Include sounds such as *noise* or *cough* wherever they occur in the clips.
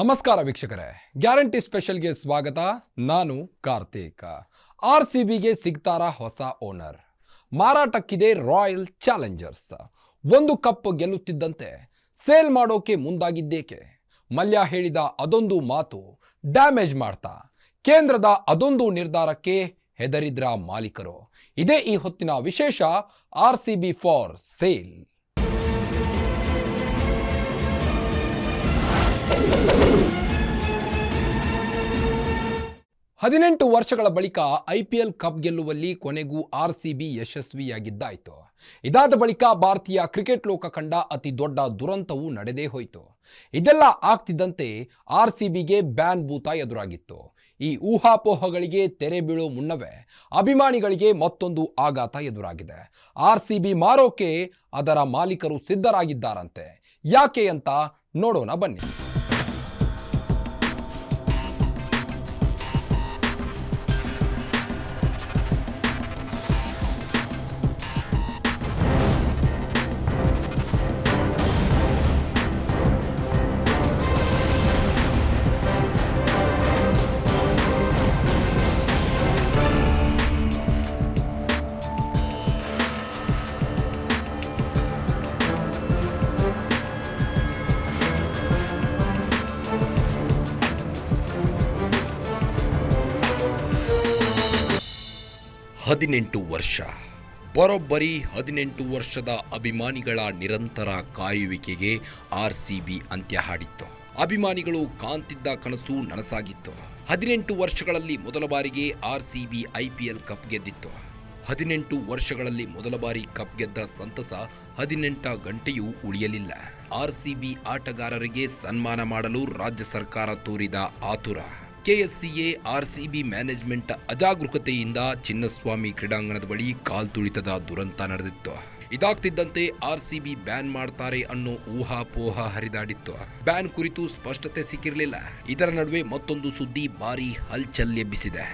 ನಮಸ್ಕಾರ ವೀಕ್ಷಕರೇ. ಗ್ಯಾರಂಟಿ ಸ್ಪೆಷಲ್ಗೆ ಸ್ವಾಗತ. ನಾನು ಕಾರ್ತಿಕ. ಆರ್ ಸಿ ಬಿಗೆ ಸಿಗ್ತಾರ ಹೊಸ ಓನರ್. ಮಾರಾಟಕ್ಕಿದೆ ರಾಯಲ್ ಚಾಲೆಂಜರ್ಸ್. ಒಂದು ಕಪ್ ಗೆಲ್ಲುತ್ತಿದ್ದಂತೆ ಸೇಲ್ ಮಾಡೋಕೆ ಮುಂದಾಗಿದ್ದೇಕೆ? ಮಲ್ಯ ಹೇಳಿದ ಅದೊಂದು ಮಾತು ಡ್ಯಾಮೇಜ್ ಮಾಡ್ತಾ, ಕೇಂದ್ರದ ಅದೊಂದು ನಿರ್ಧಾರಕ್ಕೆ ಹೆದರಿದ್ರ ಮಾಲೀಕರು. ಇದೇ ಈ ಹೊತ್ತಿನ ವಿಶೇಷ R C B for sale. ಹದಿನೆಂಟು ವರ್ಷಗಳ ಬಳಿಕ ಐಪಿಎಲ್ ಕಪ್ ಗೆಲ್ಲುವಲ್ಲಿ ಕೊನೆಗೂ ಆರ್ ಸಿ ಬಿ ಯಶಸ್ವಿಯಾಗಿದ್ದಾಯಿತು. ಇದಾದ ಬಳಿಕ ಭಾರತೀಯ ಕ್ರಿಕೆಟ್ ಲೋಕ ಕಂಡ ಅತಿ ದೊಡ್ಡ ದುರಂತವು ನಡೆದೇ ಹೋಯಿತು. ಇದೆಲ್ಲ ಆಗ್ತಿದ್ದಂತೆ ಆರ್ ಸಿ ಬಿಗೆ ಬ್ಯಾನ್ ಭೂತ ಎದುರಾಗಿತ್ತು. ಈ ಊಹಾಪೋಹಗಳಿಗೆ ತೆರೆ ಬೀಳೋ ಮುನ್ನವೇ ಅಭಿಮಾನಿಗಳಿಗೆ ಮತ್ತೊಂದು ಆಘಾತ ಎದುರಾಗಿದೆ. ಆರ್ ಸಿ ಬಿ ಮಾರೋಕೆ ಅದರ ಮಾಲೀಕರು ಸಿದ್ಧರಾಗಿದ್ದಾರಂತೆ. ಯಾಕೆ ಅಂತ ನೋಡೋಣ ಬನ್ನಿ. ಹದಿನೆಂಟು ವರ್ಷ. ಬರೋಬ್ಬರಿ ಹದಿನೆಂಟು ವರ್ಷದ ಅಭಿಮಾನಿಗಳ ನಿರಂತರ ಕಾಯುವಿಕೆಗೆ ಆರ್ ಸಿ ಬಿ ಅಂತ್ಯ ಹಾಡಿತ್ತು. ಅಭಿಮಾನಿಗಳು ಕಾಂತಿದ್ದ ಕನಸು ನನಸಾಗಿತ್ತು. ಹದಿನೆಂಟು ವರ್ಷಗಳಲ್ಲಿ ಮೊದಲ ಬಾರಿಗೆ R C B IPL cup ಗೆದ್ದಿತ್ತು. ಹದಿನೆಂಟು ವರ್ಷಗಳಲ್ಲಿ ಮೊದಲ ಬಾರಿ ಕಪ್ ಗೆದ್ದ ಸಂತಸ ಹದಿನೆಂಟ ಗಂಟೆಯೂ ಉಳಿಯಲಿಲ್ಲ. ಆರ್ ಸಿ ಬಿ ಆಟಗಾರರಿಗೆ ಸನ್ಮಾನ ಮಾಡಲು ರಾಜ್ಯ ಸರ್ಕಾರ ತೋರಿದ ಆತುರ. ಕೆಎಸ್ಸಿಎ, ಆರ್ಸಿಬಿ ಮ್ಯಾನೇಜ್ಮೆಂಟ್ ಅಜಾಗರೂಕತೆಯಿಂದ ಚಿನ್ನಸ್ವಾಮಿ ಕ್ರೀಡಾಂಗಣದ ಬಳಿ ಕಾಲ್ತುಳಿತದ ದುರಂತ ನಡೆದಿತ್ತು. ಇದಾಗ್ತಿದ್ದಂತೆ ಆರ್ಸಿಬಿ ಬ್ಯಾನ್ ಮಾಡ್ತಾರೆ ಅನ್ನೋ ಊಹಾಪೋಹ ಹರಿದಾಡಿತ್ತು. ಬ್ಯಾನ್ ಕುರಿತು ಸ್ಪಷ್ಟತೆ ಸಿಕ್ಕಿರಲಿಲ್ಲ. ಇದರ ನಡುವೆ ಮತ್ತೊಂದು ಸುದ್ದಿ ಭಾರಿ ಹಲ್ಚಲ್ ಎಬ್ಬಿಸಿದೆ.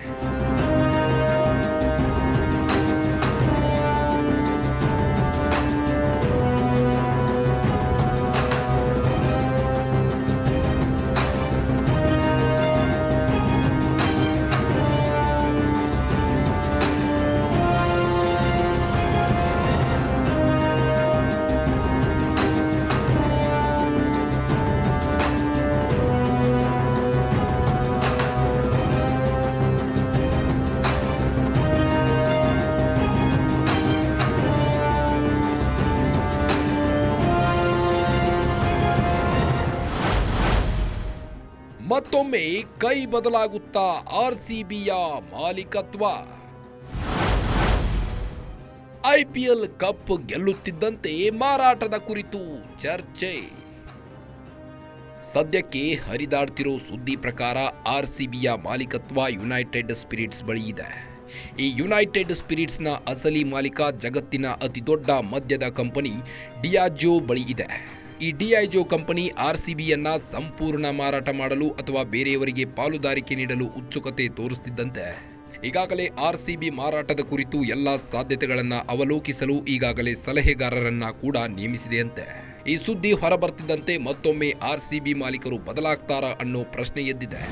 ಮತ್ತೊಮ್ಮೆ ಕೈ ಬದಲಾಗುತ್ತಾ ಆರ್ಸಿಬಿಯ ಮಾಲೀಕತ್ವ. ಐಪಿಎಲ್ ಕಪ್ ಗೆಲ್ಲುತ್ತಿದ್ದಂತೆ ಮಾರಾಟದ ಕುರಿತು ಚರ್ಚೆ. ಸದ್ಯಕ್ಕೆ ಹರಿದಾಡ್ತಿರೋ ಸುದ್ದಿ ಪ್ರಕಾರ ಆರ್ಸಿಬಿಯ ಮಾಲೀಕತ್ವ ಯುನೈಟೆಡ್ ಸ್ಪಿರಿಟ್ಸ್ ಬಳಿ ಇದೆ. ಈ ಯುನೈಟೆಡ್ ಸ್ಪಿರಿಟ್ಸ್ನ ಅಸಲಿ ಮಾಲೀಕ ಜಗತ್ತಿನ ಅತಿದೊಡ್ಡ ಮದ್ಯದ ಕಂಪನಿ ಡಿಯಾಜೋ ಬಳಿ ಇದೆ. ಈ ಡಿಐಜೋ ಕಂಪನಿ ಆರ್ಸಿಬಿಯನ್ನ ಸಂಪೂರ್ಣ ಮಾರಾಟ ಮಾಡಲು ಅಥವಾ ಬೇರೆಯವರಿಗೆ ಪಾಲುದಾರಿಕೆ ನೀಡಲು ಉತ್ಸುಕತೆ ತೋರಿಸುತ್ತಿದ್ದಂತೆ ಈಗಾಗಲೇ ಆರ್ಸಿಬಿ ಮಾರಾಟದ ಕುರಿತು ಎಲ್ಲ ಸಾಧ್ಯತೆಗಳನ್ನು ಅವಲೋಕಿಸಲು ಈಗಾಗಲೇ ಸಲಹೆಗಾರರನ್ನ ಕೂಡ ನೇಮಿಸಿದೆಯಂತೆ. ಈ ಸುದ್ದಿ ಹೊರಬರ್ತಿದ್ದಂತೆ ಮತ್ತೊಮ್ಮೆ ಆರ್ಸಿಬಿ ಮಾಲೀಕರು ಬದಲಾಗ್ತಾರಾ ಅನ್ನೋ ಪ್ರಶ್ನೆ ಎದ್ದಿದೆ.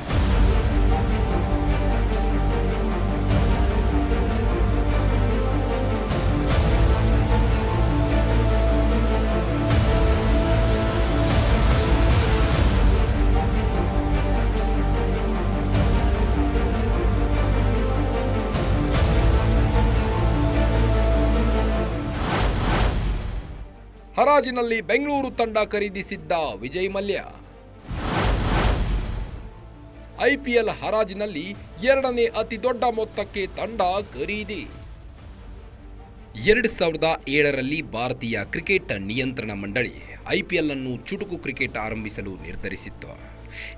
ಹರಾಜಿನಲ್ಲಿ ಬೆಂಗಳೂರು ತಂಡ ಖರೀದಿಸಿದ್ದ ವಿಜಯ್ ಮಲ್ಯ. ಐಪಿಎಲ್ ಹರಾಜಿನಲ್ಲಿ ಎರಡನೇ ಅತಿ ದೊಡ್ಡ ಮೊತ್ತಕ್ಕೆ ತಂಡ ಖರೀದಿ. ಎರಡು ಸಾವಿರದ ಏಳರಲ್ಲಿ ಭಾರತೀಯ ಕ್ರಿಕೆಟ್ ನಿಯಂತ್ರಣ ಮಂಡಳಿ ಐಪಿಎಲ್ ಅನ್ನು ಚುಟುಕು ಕ್ರಿಕೆಟ್ ಆರಂಭಿಸಲು ನಿರ್ಧರಿಸಿತ್ತು.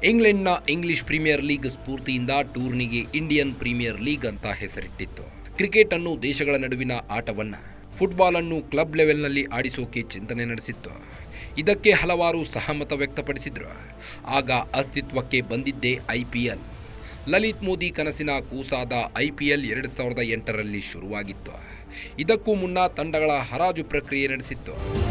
ಇಂಗ್ಲೆಂಡ್ನ ಇಂಗ್ಲಿಷ್ ಪ್ರೀಮಿಯರ್ ಲೀಗ್ ಸ್ಫೂರ್ತಿಯಿಂದ ಟೂರ್ನಿಗೆ ಇಂಡಿಯನ್ ಪ್ರೀಮಿಯರ್ ಲೀಗ್ ಅಂತ ಹೆಸರಿಟ್ಟಿತ್ತು. ಕ್ರಿಕೆಟ್ ಅನ್ನು ದೇಶಗಳ ನಡುವಿನ ಆಟವನ್ನ ಫುಟ್ಬಾಲ್ ಅನ್ನು ಕ್ಲಬ್ ಲೆವೆಲ್ನಲ್ಲಿ ಆಡಿಸೋಕೆ ಚಿಂತನೆ ನಡೆಸಿತ್ತು. ಇದಕ್ಕೆ ಹಲವಾರು ಸಹಮತ ವ್ಯಕ್ತಪಡಿಸಿದ್ರು. ಆಗ ಅಸ್ತಿತ್ವಕ್ಕೆ ಬಂದಿದ್ದೇ ಐಪಿಎಲ್ ಲಲಿತ್ ಮೋದಿ ಕನಸಿನ ಕೂಸಾದ ಐ ಪಿ ಎಲ್ ಎರಡು ಸಾವಿರದ ಎಂಟರಲ್ಲಿ ಶುರುವಾಗಿತ್ತು. ಇದಕ್ಕೂ ಮುನ್ನ ತಂಡಗಳ ಹರಾಜು ಪ್ರಕ್ರಿಯೆ ನಡೆಸಿತ್ತು.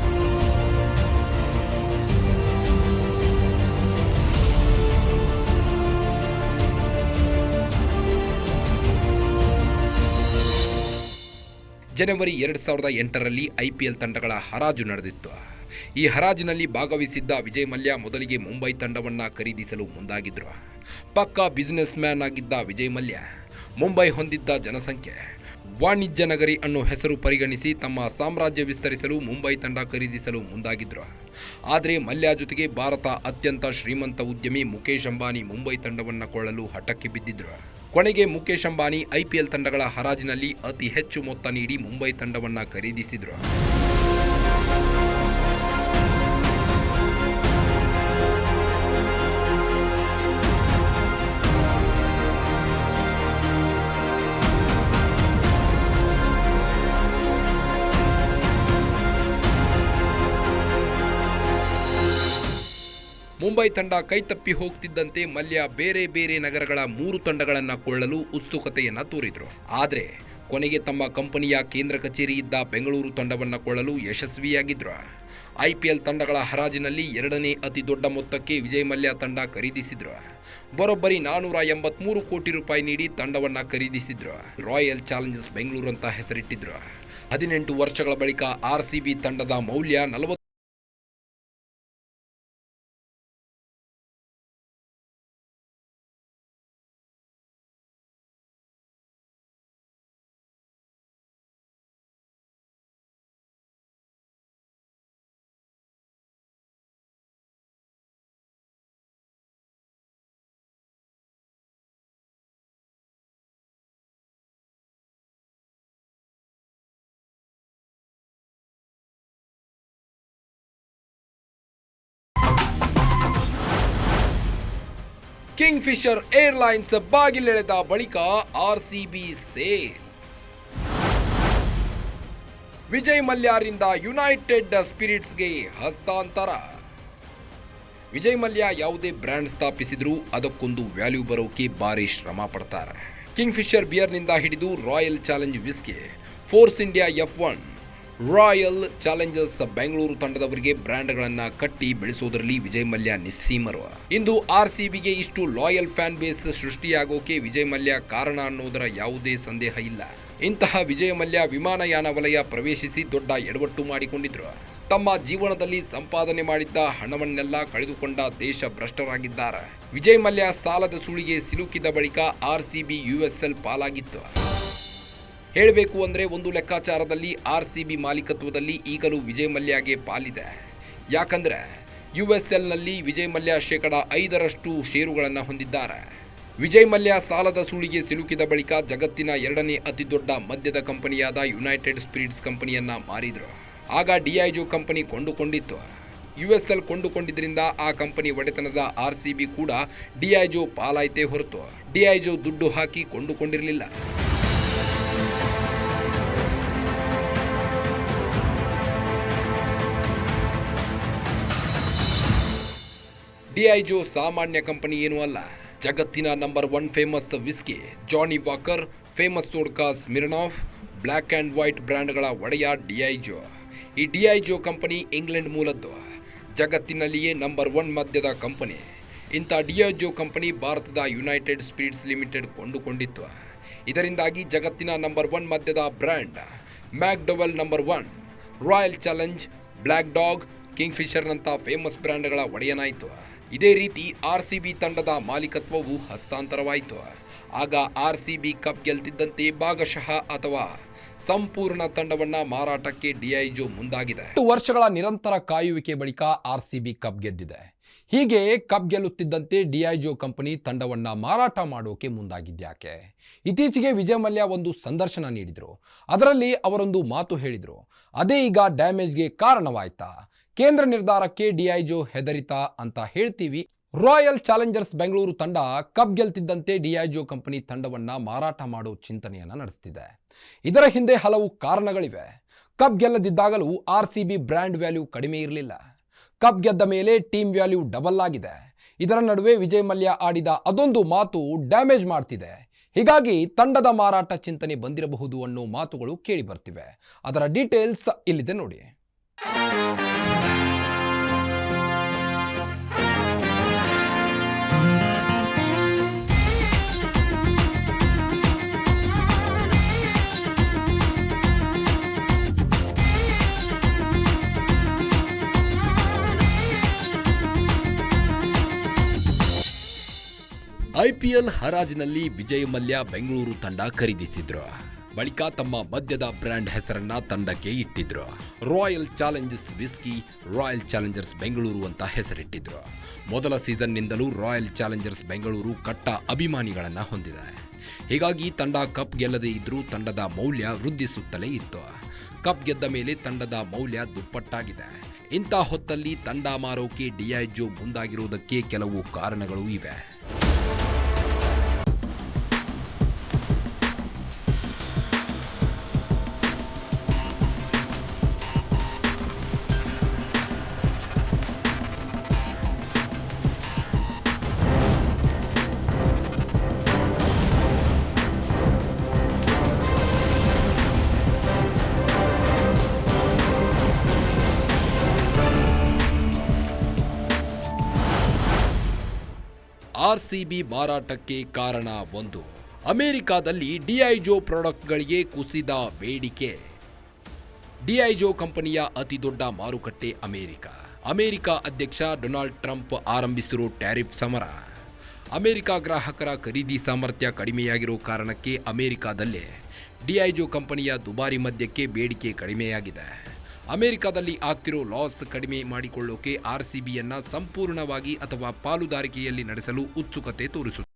ಜನವರಿ ಎರಡು ಸಾವಿರದ ಎಂಟರಲ್ಲಿ ಐಪಿಎಲ್ ತಂಡಗಳ ಹರಾಜು ನಡೆದಿತ್ತು. ಈ ಹರಾಜಿನಲ್ಲಿ ಭಾಗವಹಿಸಿದ್ದ ವಿಜಯ್ ಮಲ್ಯ ಮೊದಲಿಗೆ ಮುಂಬೈ ತಂಡವನ್ನು ಖರೀದಿಸಲು ಮುಂದಾಗಿದ್ದರು ಪಕ್ಕಾ ಬಿಸಿನೆಸ್ ಮ್ಯಾನ್ ಆಗಿದ್ದ ವಿಜಯ್ ಮಲ್ಯ ಮುಂಬೈ ಹೊಂದಿದ್ದ ಜನಸಂಖ್ಯೆ, ವಾಣಿಜ್ಯ ನಗರಿ ಅನ್ನೋ ಹೆಸರು ಪರಿಗಣಿಸಿ ತಮ್ಮ ಸಾಮ್ರಾಜ್ಯ ವಿಸ್ತರಿಸಲು ಮುಂಬೈ ತಂಡ ಖರೀದಿಸಲು ಮುಂದಾಗಿದ್ದರು ಆದರೆ ಮಲ್ಯ ಜೊತೆಗೆ ಭಾರತ ಅತ್ಯಂತ ಶ್ರೀಮಂತ ಉದ್ಯಮಿ ಮುಖೇಶ್ ಅಂಬಾನಿ ಮುಂಬೈ ತಂಡವನ್ನು ಕೊಳ್ಳಲು ಹಠಕ್ಕೆ ಬಿದ್ದಿದ್ರು. ಕೊನೆಗೆ ಮುಖೇಶ್ ಅಂಬಾನಿ ಐಪಿಎಲ್ ತಂಡಗಳ ಹರಾಜಿನಲ್ಲಿ ಅತಿ ಹೆಚ್ಚು ಮೊತ್ತ ನೀಡಿ ಮುಂಬೈ ತಂಡವನ್ನ ಖರೀದಿಸಿದ್ರು. ಮುಂಬೈ ತಂಡ ಕೈತಪ್ಪಿ ಹೋಗ್ತಿದ್ದಂತೆ ಮಲ್ಯ ಬೇರೆ ಬೇರೆ ನಗರಗಳ ಮೂರು ತಂಡಗಳನ್ನ ಕೊಳ್ಳಲು ಉತ್ಸುಕತೆಯನ್ನ ತೋರಿದ್ರು. ಆದರೆ ಕೊನೆಗೆ ತಮ್ಮ ಕಂಪನಿಯ ಕೇಂದ್ರ ಕಚೇರಿ ಇದ್ದ ಬೆಂಗಳೂರು ತಂಡವನ್ನ ಕೊಳ್ಳಲು ಯಶಸ್ವಿಯಾಗಿದ್ರು. ಐಪಿಎಲ್ ತಂಡಗಳ ಹರಾಜಿನಲ್ಲಿ ಎರಡನೇ ಅತಿ ದೊಡ್ಡ ಮೊತ್ತಕ್ಕೆ ವಿಜಯ್ ಮಲ್ಯ ತಂಡ ಖರೀದಿಸಿದ್ರು. ಬರೋಬ್ಬರಿ ನಾನೂರ ಎಂಬತ್ಮೂರು ಕೋಟಿ ರೂಪಾಯಿ ನೀಡಿ ತಂಡವನ್ನ ಖರೀದಿಸಿದ್ರು. ರಾಯಲ್ ಚಾಲೆಂಜರ್ಸ್ ಬೆಂಗಳೂರು ಅಂತ ಹೆಸರಿಟ್ಟಿದ್ರು. ಹದಿನೆಂಟು ವರ್ಷಗಳ ಬಳಿಕ ಆರ್ಸಿಬಿ ತಂಡದ ಮೌಲ್ಯ ನಲವತ್ತು ಕಿಂಗ್ ಫಿಶರ್ ಏರ್ಲೈನ್ಸ್ ಬಾಗಿಲೆಳೆದ ಬಳಿಕ ಆರ್ಸಿಬಿ ಸೇಲ್ ವಿಜಯ್ ಮಲ್ಯಾರಿಂದ ಯುನೈಟೆಡ್ ಸ್ಪಿರಿಟ್ಸ್ಗೆ ಹಸ್ತಾಂತರ. ವಿಜಯ್ ಮಲ್ಯ ಯಾವುದೇ ಬ್ರ್ಯಾಂಡ್ ಸ್ಥಾಪಿಸಿದ್ರೂ ಅದಕ್ಕೊಂದು ವ್ಯಾಲ್ಯೂ ಬರೋಕೆ ಭಾರಿ ಶ್ರಮ ಪಡ್ತಾರೆ. ಕಿಂಗ್ಫಿಶರ್ ಬಿಯರ್ನಿಂದ ಹಿಡಿದು Royal Challenge whisky, Force India F one Royal Challengers Bengaluru ತಂಡದವರಿಗೆ ಬ್ರ್ಯಾಂಡ್ಗಳನ್ನು ಕಟ್ಟಿ ಬೆಳೆಸೋದರಲ್ಲಿ ವಿಜಯ್ ಮಲ್ಯ ನಿಸ್ಸೀಮರು. ಇಂದು ಆರ್ಗೆ ಇಷ್ಟು ಲಾಯಲ್ ಫ್ಯಾನ್ ಬೇಸ್ ಸೃಷ್ಟಿಯಾಗೋಕೆ ವಿಜಯ್ ಮಲ್ಯ ಕಾರಣ ಅನ್ನೋದರ ಯಾವುದೇ ಸಂದೇಹ ಇಲ್ಲ. ಇಂತಹ ವಿಜಯ ಮಲ್ಯ ವಿಮಾನಯಾನ ವಲಯ ಪ್ರವೇಶಿಸಿ ದೊಡ್ಡ ಎಡವಟ್ಟು ಮಾಡಿಕೊಂಡಿದ್ರು. ತಮ್ಮ ಜೀವನದಲ್ಲಿ ಸಂಪಾದನೆ ಮಾಡಿದ್ದ ಹಣವನ್ನೆಲ್ಲ ಕಳೆದುಕೊಂಡ ದೇಶ ಭ್ರಷ್ಟರಾಗಿದ್ದಾರೆ ವಿಜಯ್ ಮಲ್ಯ ಸಾಲದ ಸುಳಿಗೆ ಸಿಲುಕಿದ ಬಳಿಕ ಆರ್ ಸಿ ಬಿ ಯುಎಸ್ಎಲ್ ಪಾಲಾಗಿತ್ತು. ಹೇಳಬೇಕು ಅಂದರೆ ಒಂದು ಲೆಕ್ಕಾಚಾರದಲ್ಲಿ ಆರ್ ಸಿ ಬಿ ಮಾಲೀಕತ್ವದಲ್ಲಿ ಈಗಲೂ ವಿಜಯ್ ಮಲ್ಯಗೆ ಪಾಲಿದೆ. ಯಾಕಂದರೆ ಯು ಎಸ್ ಎಲ್ನಲ್ಲಿ ವಿಜಯ್ ಮಲ್ಯ ಶೇಕಡ ಐದರಷ್ಟು ಷೇರುಗಳನ್ನು ಹೊಂದಿದ್ದಾರೆ. ವಿಜಯ್ ಮಲ್ಯ ಸಾಲದ ಸುಳಿಗೆ ಸಿಲುಕಿದ ಬಳಿಕ ಜಗತ್ತಿನ ಎರಡನೇ ಅತಿ ದೊಡ್ಡ ಮದ್ಯದ ಕಂಪನಿಯಾದ ಯುನೈಟೆಡ್ ಸ್ಪಿರಿಟ್ಸ್ ಕಂಪನಿಯನ್ನ ಮಾರಿದರು. ಆಗ ಡಿಐಜು ಕಂಪನಿ ಕೊಂಡುಕೊಂಡಿತ್ತು. ಯು ಎಸ್ ಎಲ್ ಕೊಂಡುಕೊಂಡಿದ್ದರಿಂದ ಆ ಕಂಪನಿ ಒಡೆತನದ ಆರ್ ಸಿ ಬಿ ಕೂಡ ಡಿಐಜು ಪಾಲಾಯಿತೇ ಹೊರತು. ಡಿಐಜು ದುಡ್ಡು ಹಾಕಿ ಕೊಂಡುಕೊಂಡಿರಲಿಲ್ಲ. ಡಿಐಜೋ ಸಾಮಾನ್ಯ ಕಂಪನಿ ಏನೂ ಅಲ್ಲ. ಜಗತ್ತಿನ number one famous whisky Johnnie Walker famous vodka Smirnoff Black and White ಬ್ರ್ಯಾಂಡ್ಗಳ ಒಡೆಯ ಡಿಐಜೋ ಈ ಡಿಐಜೋ ಕಂಪನಿ ಇಂಗ್ಲೆಂಡ್ ಮೂಲದ್ದು. ಜಗತ್ತಿನಲ್ಲಿಯೇ ನಂಬರ್ ಒನ್ ಮದ್ಯದ ಕಂಪನಿ. ಇಂಥ ಡಿಐಜೋ ಕಂಪನಿ ಭಾರತದ ಯುನೈಟೆಡ್ ಸ್ಪಿರಿಟ್ಸ್ ಲಿಮಿಟೆಡ್ ಕೊಂಡುಕೊಂಡಿತ್ತು. ಇದರಿಂದಾಗಿ ಜಗತ್ತಿನ ನಂಬರ್ ಒನ್ ಮದ್ಯದ brand McDowell number one Royal Challenge Black Dog king ಫಿಶರ್ನಂಥ ಫೇಮಸ್ ಬ್ರ್ಯಾಂಡ್ಗಳ ಒಡೆಯನಾಯಿತು. ಇದೇ ರೀತಿ ಆರ್ ಸಿ ಬಿ ತಂಡದ ಮಾಲೀಕತ್ವವು ಹಸ್ತಾಂತರವಾಯಿತು. ಆಗ ಆರ್ ಸಿ ಬಿ ಕಪ್ ಗೆಲ್ತಿದ್ದಂತೆ ಭಾಗಶಃ ಅಥವಾ ಸಂಪೂರ್ಣ ತಂಡವನ್ನ ಮಾರಾಟಕ್ಕೆ ಡಿಐಜು ಮುಂದಾಗಿದೆ. ವರ್ಷಗಳ ನಿರಂತರ ಕಾಯುವಿಕೆ ಬಳಿಕ ಆರ್ ಸಿ ಬಿ ಕಪ್ ಗೆದ್ದಿದೆ. ಹೀಗೆ ಕಪ್ ಗೆಲ್ಲುತ್ತಿದ್ದಂತೆ ಡಿಐಜೋ ಕಂಪನಿ ತಂಡವನ್ನ ಮಾರಾಟ ಮಾಡೋಕೆ ಮುಂದಾಗಿದ್ಯಾಕೆ ಇತ್ತೀಚೆಗೆ ವಿಜಯ್ ಮಲ್ಯ ಒಂದು ಸಂದರ್ಶನ ನೀಡಿದರು. ಅದರಲ್ಲಿ ಅವರೊಂದು ಮಾತು ಹೇಳಿದರು. ಅದೇ ಈಗ ಡ್ಯಾಮೇಜ್ಗೆ ಕಾರಣವಾಯ್ತಾ? ಕೇಂದ್ರ ನಿರ್ಧಾರಕ್ಕೆ ಡಿಐಜೋ ಹೆದರಿತಾ ಅಂತ ಹೇಳ್ತೀವಿ. ರಾಯಲ್ ಚಾಲೆಂಜರ್ಸ್ ಬೆಂಗಳೂರು ತಂಡ ಕಪ್ ಗೆಲ್ತಿದ್ದಂತೆ ಡಿಐಜೋ ಕಂಪನಿ ತಂಡವನ್ನ ಮಾರಾಟ ಮಾಡೋ ಚಿಂತನೆಯನ್ನ ನಡೆಸ್ತಿದೆ. ಇದರ ಹಿಂದೆ ಹಲವು ಕಾರಣಗಳಿವೆ. Cup ಗೆಲ್ಲದಿದ್ದಾಗಲೂ R C B brand value ಕಡಿಮೆ ಇರಲಿಲ್ಲ. ಕಪ್ ಗೆದ್ದ ಮೇಲೆ ಟೀಮ್ ವ್ಯಾಲ್ಯೂ ಡಬಲ್ ಆಗಿದೆ. ಇದರ ನಡುವೆ ವಿಜಯ್ ಮಲ್ಯ ಆಡಿದ ಅದೊಂದು ಮಾತು ಡ್ಯಾಮೇಜ್ ಮಾಡ್ತಿದೆ. ಹೀಗಾಗಿ ತಂಡದ ಮಾರಾಟ ಚಿಂತನೆ ಬಂದಿರಬಹುದು ಅನ್ನೋ ಮಾತುಗಳು ಕೇಳಿ ಬರ್ತಿವೆ. ಅದರ ಡೀಟೇಲ್ಸ್ ಇಲ್ಲಿದೆ ನೋಡಿ. ಐಪಿಎಲ್ ಹರಾಜಿನಲ್ಲಿ ವಿಜಯ್ ಮಲ್ಯ ಬೆಂಗಳೂರು ತಂಡ ಖರೀದಿಸಿದ್ರು. ಬಳಿಕ ತಮ್ಮ ಮದ್ಯದ ಬ್ರ್ಯಾಂಡ್ ಹೆಸರನ್ನ ತಂಡಕ್ಕೆ ಇಟ್ಟಿದ್ರು. Royal Challengers whisky, Royal Challengers Bengaluru ಅಂತ ಹೆಸರಿಟ್ಟಿದ್ರು. ಮೊದಲ ಸೀಸನ್ನಿಂದಲೂ ರಾಯಲ್ ಚಾಲೆಂಜರ್ಸ್ ಬೆಂಗಳೂರು ಕಟ್ಟ ಅಭಿಮಾನಿಗಳನ್ನು ಹೊಂದಿದೆ. ಹೀಗಾಗಿ ತಂಡ ಕಪ್ ಗೆಲ್ಲದೇ ಇದ್ರೂ ತಂಡದ ಮೌಲ್ಯ ವೃದ್ಧಿಸುತ್ತಲೇ ಇತ್ತು. ಕಪ್ ಗೆದ್ದ ಮೇಲೆ ತಂಡದ ಮೌಲ್ಯ ದುಪ್ಪಟ್ಟಾಗಿದೆ. ಇಂಥ ಹೊತ್ತಲ್ಲಿ ತಂಡ ಮಾರೋಕೆ ಡಿಐಜೋ ಮುಂದಾಗಿರುವುದಕ್ಕೆ ಕೆಲವು ಕಾರಣಗಳು ಇವೆ. ಆರ್ಸಿಬಿ ಮಾರಾಟಕ್ಕೆ ಕಾರಣ ಒಂದು. ಅಮೆರಿಕಾದಲ್ಲಿ ಡಿಐಜೋ ಪ್ರಾಡಕ್ಟ್ಗಳಿಗೆ ಕುಸಿದ ಬೇಡಿಕೆ. ಡಿಐಜೋ ಕಂಪನಿಯ ಅತಿದೊಡ್ಡ ಮಾರುಕಟ್ಟೆ ಅಮೆರಿಕ. ಅಮೆರಿಕ ಅಧ್ಯಕ್ಷ ಡೊನಾಲ್ಡ್ ಟ್ರಂಪ್ ಆರಂಭಿಸಿರೋ ಟ್ಯಾರಿಫ್ ಸಮರ. ಅಮೆರಿಕ ಗ್ರಾಹಕರ ಖರೀದಿ ಸಾಮರ್ಥ್ಯ ಕಡಿಮೆಯಾಗಿರೋ ಕಾರಣಕ್ಕೆ ಅಮೆರಿಕಾದಲ್ಲೇ ಡಿಐಜೋ ಕಂಪನಿಯ ದುಬಾರಿ ಮದ್ಯಕ್ಕೆ ಬೇಡಿಕೆ ಕಡಿಮೆಯಾಗಿದೆ. ಅಮೆರಿಕದಲ್ಲಿ ಆಗ್ತಿರೋ ಲಾಸ್ ಕಡಿಮೆ ಮಾಡಿಕೊಳ್ಳೋಕೆ ಆರ್ಸಿಬಿಯನ್ನ ಸಂಪೂರ್ಣವಾಗಿ ಅಥವಾ ಪಾಲುದಾರಿಕೆಯಲ್ಲಿ ನಡೆಸಲು ಉತ್ಸುಕತೆ ತೋರಿಸುತ್ತದೆ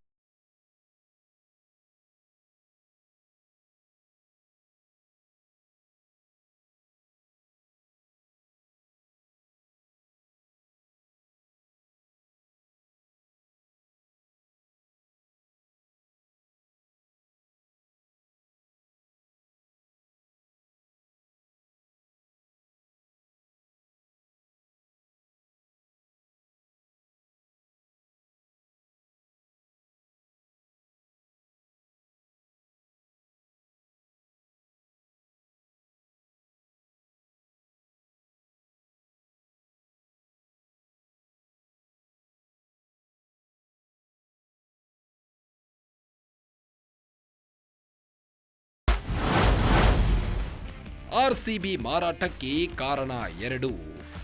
ಆರ್ಸಿಬಿ ಮಾರಾಟಕ್ಕೆ ಕಾರಣ ಎರಡು.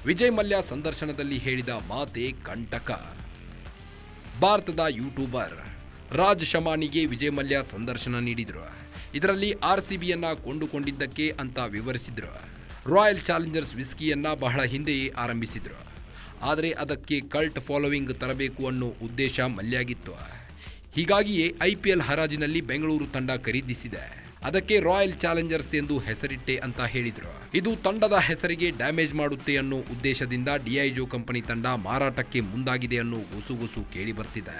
ವಿಜಯ್ ಮಲ್ಯ ಸಂದರ್ಶನದಲ್ಲಿ ಹೇಳಿದ ಮಾತೆ ಕಂಟಕ. ಭಾರತದ ಯೂಟ್ಯೂಬರ್ ರಾಜ್ ಶಮಾನಿಗೆ ವಿಜಯ್ ಮಲ್ಯ ಸಂದರ್ಶನ ನೀಡಿದ್ರು. ಇದರಲ್ಲಿ ಆರ್ಸಿಬಿಯನ್ನು ಕೊಂಡುಕೊಂಡಿದ್ದಕ್ಕೆ ಅಂತ ವಿವರಿಸಿದ್ರು. ರಾಯಲ್ ಚಾಲೆಂಜರ್ಸ್ ವಿಸ್ಕಿಯನ್ನು ಬಹಳ ಹಿಂದೆಯೇ ಆರಂಭಿಸಿದ್ರು. ಆದರೆ ಅದಕ್ಕೆ ಕಲ್ಟ್ ಫಾಲೋವಿಂಗ್ ತರಬೇಕು ಅನ್ನೋ ಉದ್ದೇಶ ಮಲ್ಯಾಗಿತ್ತು. ಹೀಗಾಗಿಯೇ ಐಪಿಎಲ್ ಹರಾಜಿನಲ್ಲಿ ಬೆಂಗಳೂರು ತಂಡ ಖರೀದಿಸಿದೆ. ಅದಕ್ಕೆ ರಾಯಲ್ ಚಾಲೆಂಜರ್ಸ್ ಎಂದು ಹೆಸರಿಟ್ಟೆ ಅಂತ ಹೇಳಿದ್ರು ಇದು ತಂಡದ ಹೆಸರಿಗೆ ಡ್ಯಾಮೇಜ್ ಮಾಡುತ್ತೆ ಅನ್ನೋ ಉದ್ದೇಶದಿಂದ ಡಿಐಜೋ ಕಂಪನಿ ತಂಡ ಮಾರಾಟಕ್ಕೆ ಮುಂದಾಗಿದೆ ಅನ್ನೋ ಗುಸುಗುಸು ಕೇಳಿ ಬರ್ತಿದೆ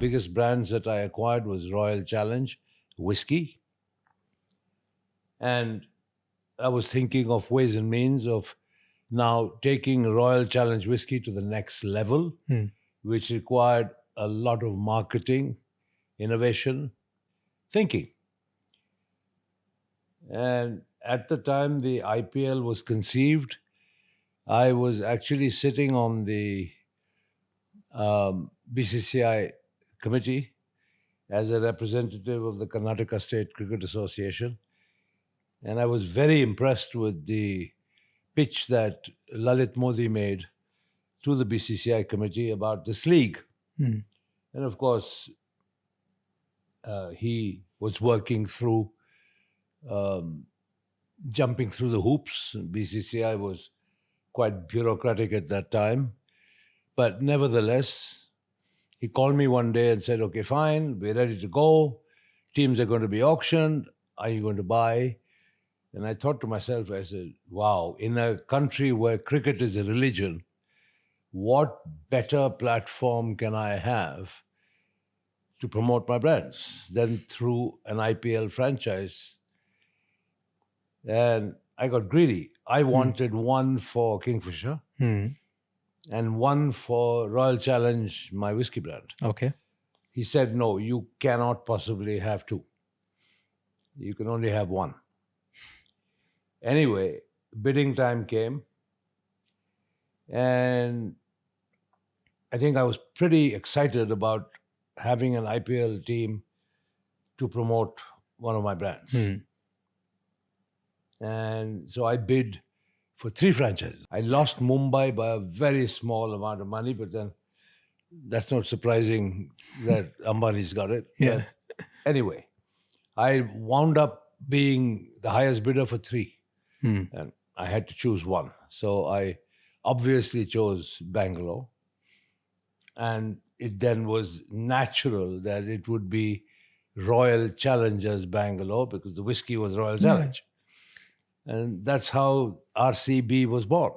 biggest brands that I acquired was Royal Challenge whiskey. And I was thinking of ways and means of now taking Royal Challenge whiskey to the next level, Hmm. which required a lot of marketing, innovation, thinking. And at the time the IPL was conceived, I was actually sitting on the um, BCCI committee as a representative of the Karnataka State Cricket Association. And I was very impressed with the pitch that Lalit Modi made to the BCCI committee about this league. Hmm. And of course, uh, he was working through um, jumping through the hoops. BCCI was quite bureaucratic at that time. But nevertheless, he called me one day and said, Okay, fine, we're ready to go. Teams are going to be auctioned. Are you going to buy? And I thought to myself, I said, wow, in a country where cricket is a religion, what better platform can I have to promote my brands than through an IPL franchise? And I got greedy. I wanted one for Kingfisher Hmm. and one for Royal Challenge, my whiskey brand. Okay. He said, No, you cannot possibly have two. You can only have one. Anyway, bidding time came, and I think I was pretty excited about having an IPL team to promote one of my brands. Hmm. And so I bid for three franchises. I lost Mumbai by a very small amount of money, but then that's not surprising *laughs* that Ambani's got it. Yeah. But anyway, I wound up being the highest bidder for three, Hmm. and I had to choose one. So I obviously chose Bangalore, and it then was natural that it would be Royal Challengers Bangalore because the whiskey was Royal Yeah. Challenge. And that's how RCB was born.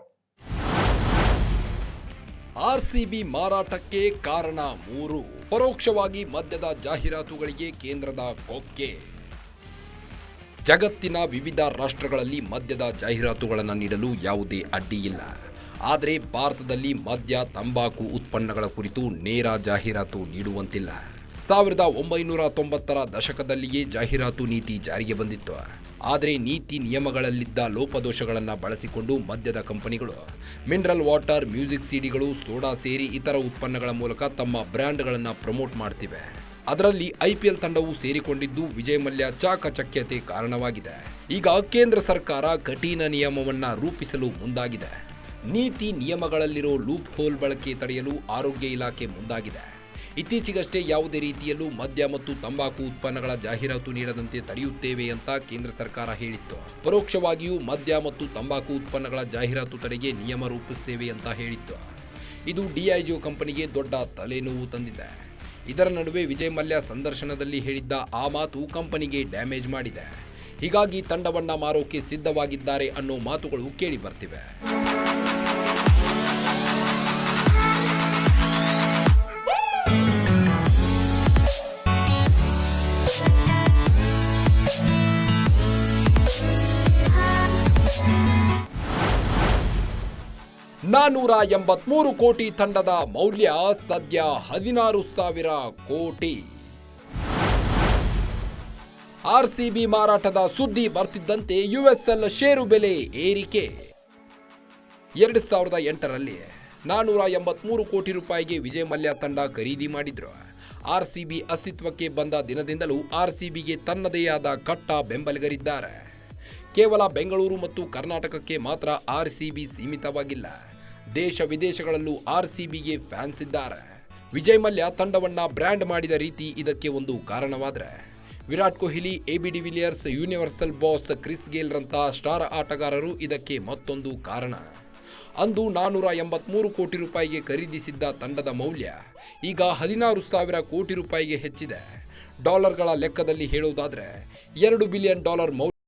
RCB ಮಾರಾಟಕ್ಕೆ ಕಾರಣ ಮೂರು ಪರೋಕ್ಷವಾಗಿ ಮದ್ಯದ ಜಾಹೀರಾತುಗಳಿಗೆ ಕೇಂದ್ರದ ಕೊಕ್ಕೆ ಜಗತ್ತಿನ ವಿವಿಧ ರಾಷ್ಟ್ರಗಳಲ್ಲಿ ಮದ್ಯದ ಜಾಹೀರಾತುಗಳನ್ನು ನೀಡಲು ಯಾವುದೇ ಅಡ್ಡಿ ಇಲ್ಲ ಆದರೆ ಭಾರತದಲ್ಲಿ ಮದ್ಯ, ತಂಬಾಕು ಉತ್ಪನ್ನಗಳ ಕುರಿತು ನೇರ ಜಾಹೀರಾತು ನೀಡುವಂತಿಲ್ಲ. ಸಾವಿರದ ಒಂಬೈನೂರ ತೊಂಬತ್ತರ ದಶಕದಲ್ಲಿಯೇ ಜಾಹೀರಾತು ನೀತಿ ಜಾರಿಗೆ ಬಂದಿತ್ತು. ಆದರೆ ನೀತಿ ನಿಯಮಗಳಲ್ಲಿದ್ದ ಲೋಪದೋಷಗಳನ್ನು ಬಳಸಿಕೊಂಡು ಮದ್ಯದ ಕಂಪನಿಗಳು, ಮಿನರಲ್ ವಾಟರ್, ಮ್ಯೂಸಿಕ್ ಸಿಡಿಗಳು, ಸೋಡಾ ಸೇರಿ ಇತರ ಉತ್ಪನ್ನಗಳ ಮೂಲಕ ತಮ್ಮ ಬ್ರ್ಯಾಂಡ್ಗಳನ್ನು ಪ್ರಮೋಟ್ ಮಾಡ್ತಿವೆ. ಅದರಲ್ಲಿ ಐಪಿಎಲ್ ತಂಡವು ಸೇರಿಕೊಂಡಿದ್ದು ವಿಜಯ್ ಮಲ್ಯ ಚಾಕಚಕ್ಯತೆ ಕಾರಣವಾಗಿದೆ. ಈಗ ಕೇಂದ್ರ ಸರ್ಕಾರ ಕಠಿಣ ನಿಯಮವನ್ನು ರೂಪಿಸಲು ಮುಂದಾಗಿದೆ. ನೀತಿ ನಿಯಮಗಳಲ್ಲಿರೋ ಲೂಪ್ ಹೋಲ್ ಬಳಕೆ ತಡೆಯಲು ಆರೋಗ್ಯ ಇಲಾಖೆ ಮುಂದಾಗಿದೆ. ಇತ್ತೀಚೆಗಷ್ಟೇ ಯಾವುದೇ ರೀತಿಯಲ್ಲೂ ಮದ್ಯ ಮತ್ತು ತಂಬಾಕು ಉತ್ಪನ್ನಗಳ ಜಾಹೀರಾತು ನೀಡದಂತೆ ತಡೆಯುತ್ತೇವೆ ಅಂತ ಕೇಂದ್ರ ಸರ್ಕಾರ ಹೇಳಿತ್ತು. ಪರೋಕ್ಷವಾಗಿಯೂ ಮದ್ಯ ಮತ್ತು ತಂಬಾಕು ಉತ್ಪನ್ನಗಳ ಜಾಹೀರಾತು ತಡೆಗೆ ನಿಯಮ ರೂಪಿಸುತ್ತೇವೆ ಅಂತ ಹೇಳಿತ್ತು. ಇದು ಡಿಐಜಿಒ ಕಂಪನಿಗೆ ದೊಡ್ಡ ತಲೆನೋವು ತಂದಿದೆ. ಇದರ ನಡುವೆ ವಿಜಯ್ ಮಲ್ಯ ಸಂದರ್ಶನದಲ್ಲಿ ಹೇಳಿದ್ದ ಆ ಮಾತು ಕಂಪನಿಗೆ ಡ್ಯಾಮೇಜ್ ಮಾಡಿದೆ. ಹೀಗಾಗಿ ತಂಡವನ್ನ ಮಾರೋಕೆ ಸಿದ್ಧವಾಗಿದ್ದಾರೆ ಅನ್ನೋ ಮಾತುಗಳು ಕೇಳಿ ಬರ್ತಿವೆ. ನಾನೂರ ಎಂಬತ್ಮೂರು ಕೋಟಿ ತಂಡದ ಮೌಲ್ಯ ಸದ್ಯ ಹದಿನಾರು ಸಾವಿರ ಕೋಟಿ. ಆರ್ಸಿಬಿ ಮಾರಾಟದ ಸುದ್ದಿ ಬರ್ತಿದ್ದಂತೆ ಯುಎಸ್ಎಲ್ ಷೇರು ಬೆಲೆ ಏರಿಕೆ. ಎರಡು ಸಾವಿರದ ಎಂಟರಲ್ಲಿ ನಾನೂರ ಎಂಬತ್ಮೂರು ಕೋಟಿ ರೂಪಾಯಿಗೆ ವಿಜಯ್ ಮಲ್ಯ ತಂಡ ಖರೀದಿ ಮಾಡಿದ್ರು. ಆರ್ಸಿಬಿ ಅಸ್ತಿತ್ವಕ್ಕೆ ಬಂದ ದಿನದಿಂದಲೂ ಆರ್ಸಿಬಿಗೆ ತನ್ನದೇ ಆದ ಕಟ್ಟ ಬೆಂಬಲಿಗರಿದ್ದಾರೆ. ಕೇವಲ ಬೆಂಗಳೂರು ಮತ್ತು ಕರ್ನಾಟಕಕ್ಕೆ ಮಾತ್ರ ಆರ್ಸಿಬಿ ಸೀಮಿತವಾಗಿಲ್ಲ. ದೇಶ ವಿದೇಶಗಳಲ್ಲೂ ಆರ್ ಆರ್ಸಿಬಿಗೆ ಫ್ಯಾನ್ಸ್ ಇದ್ದಾರೆ. ವಿಜಯ್ ಮಲ್ಯ ತಂಡವನ್ನ ಬ್ರ್ಯಾಂಡ್ ಮಾಡಿದ ರೀತಿ ಇದಕ್ಕೆ ಒಂದು ಕಾರಣವಾದರೆ. Virat Kohli AB de Villiers Universal Boss Chris ಗೇಲ್ರಂತಹ star ಆಟಗಾರರು ಇದಕ್ಕೆ ಮತ್ತೊಂದು ಕಾರಣ. ಅಂದು ನಾನೂರ ಎಂಬತ್ಮೂರು ಕೋಟಿ ರೂಪಾಯಿಗೆ ಖರೀದಿಸಿದ್ದ ತಂಡದ ಮೌಲ್ಯ ಈಗ ಹದಿನಾರು ಸಾವಿರ ಕೋಟಿ ರೂಪಾಯಿಗೆ ಹೆಚ್ಚಿದೆ. ಡಾಲರ್ಗಳ ಲೆಕ್ಕದಲ್ಲಿ ಹೇಳುವುದಾದರೆ ಎರಡು ಬಿಲಿಯನ್ ಡಾಲರ್ ಮೌಲ್ಯ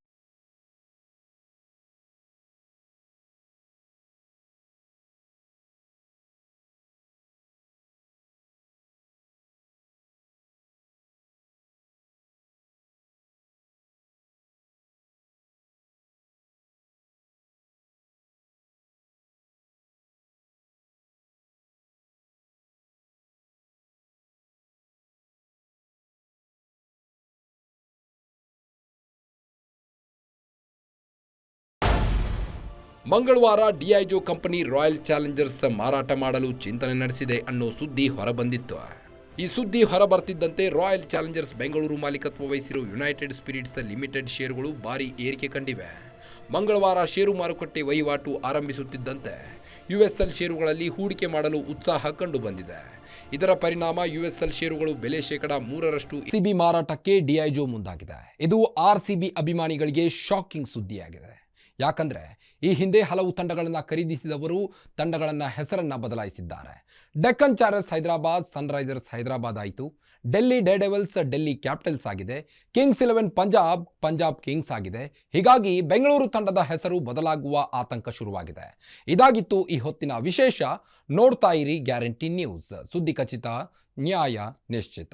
ಮಂಗಳವಾರ ಡಿಐಜೋ ಕಂಪನಿ ರಾಯಲ್ ಚಾಲೆಂಜರ್ಸ್ ಮಾರಾಟ ಮಾಡಲು ಚಿಂತನೆ ನಡೆಸಿದೆ ಅನ್ನೋ ಸುದ್ದಿ ಹೊರಬಂದಿತ್ತು. ಈ ಸುದ್ದಿ ಹೊರಬರ್ತಿದ್ದಂತೆ ರಾಯಲ್ ಚಾಲೆಂಜರ್ಸ್ ಬೆಂಗಳೂರು ಮಾಲೀಕತ್ವ ವಹಿಸಿರುವ ಯುನೈಟೆಡ್ ಸ್ಪಿರಿಟ್ಸ್ ಲಿಮಿಟೆಡ್ ಷೇರುಗಳು ಭಾರಿ ಏರಿಕೆ ಕಂಡಿವೆ. ಮಂಗಳವಾರ ಷೇರು ಮಾರುಕಟ್ಟೆ ವಹಿವಾಟು ಆರಂಭಿಸುತ್ತಿದ್ದಂತೆ ಯುಎಸ್ಎಲ್ ಷೇರುಗಳಲ್ಲಿ ಹೂಡಿಕೆ ಮಾಡಲು ಉತ್ಸಾಹ ಕಂಡುಬಂದಿದೆ. ಇದರ ಪರಿಣಾಮ ಯುಎಸ್ಎಲ್ ಷೇರುಗಳು ಬೆಲೆ ಶೇಕಡ ಮೂರರಷ್ಟು ಸಿಬಿ ಮಾರಾಟಕ್ಕೆ ಡಿಐಜೋ ಮುಂದಾಗಿದೆ. ಇದು ಆರ್ಸಿಬಿ ಅಭಿಮಾನಿಗಳಿಗೆ ಶಾಕಿಂಗ್ ಸುದ್ದಿಯಾಗಿದೆ. ಯಾಕಂದ್ರೆ ಈ ಹಿಂದೆ ಹಲವು ತಂಡಗಳನ್ನು ಖರೀದಿಸಿದವರು ತಂಡಗಳನ್ನು ಹೆಸರನ್ನು ಬದಲಾಯಿಸಿದ್ದಾರೆ. ಡೆಕ್ಕನ್ ಚಾರ್ಜರ್ಸ್ ಹೈದರಾಬಾದ್ ಸನ್ರೈಸರ್ಸ್ ಹೈದರಾಬಾದ್ ಆಯಿತು. ಡೆಲ್ಲಿ ಡೇಡೆವಲ್ಸ್ ಡೆಲ್ಲಿ ಕ್ಯಾಪಿಟಲ್ಸ್ ಆಗಿದೆ. Kings Eleven Punjab Punjab Kings ಆಗಿದೆ. ಹೀಗಾಗಿ ಬೆಂಗಳೂರು ತಂಡದ ಹೆಸರು ಬದಲಾಗುವ ಆತಂಕ ಶುರುವಾಗಿದೆ. ಇದಾಗಿತ್ತು ಈ ಹೊತ್ತಿನ ವಿಶೇಷ. ನೋಡ್ತಾ ಇರಿ ಗ್ಯಾರಂಟಿ ನ್ಯೂಸ್. ಸುದ್ದಿ ಖಚಿತ, ನ್ಯಾಯ ನಿಶ್ಚಿತ.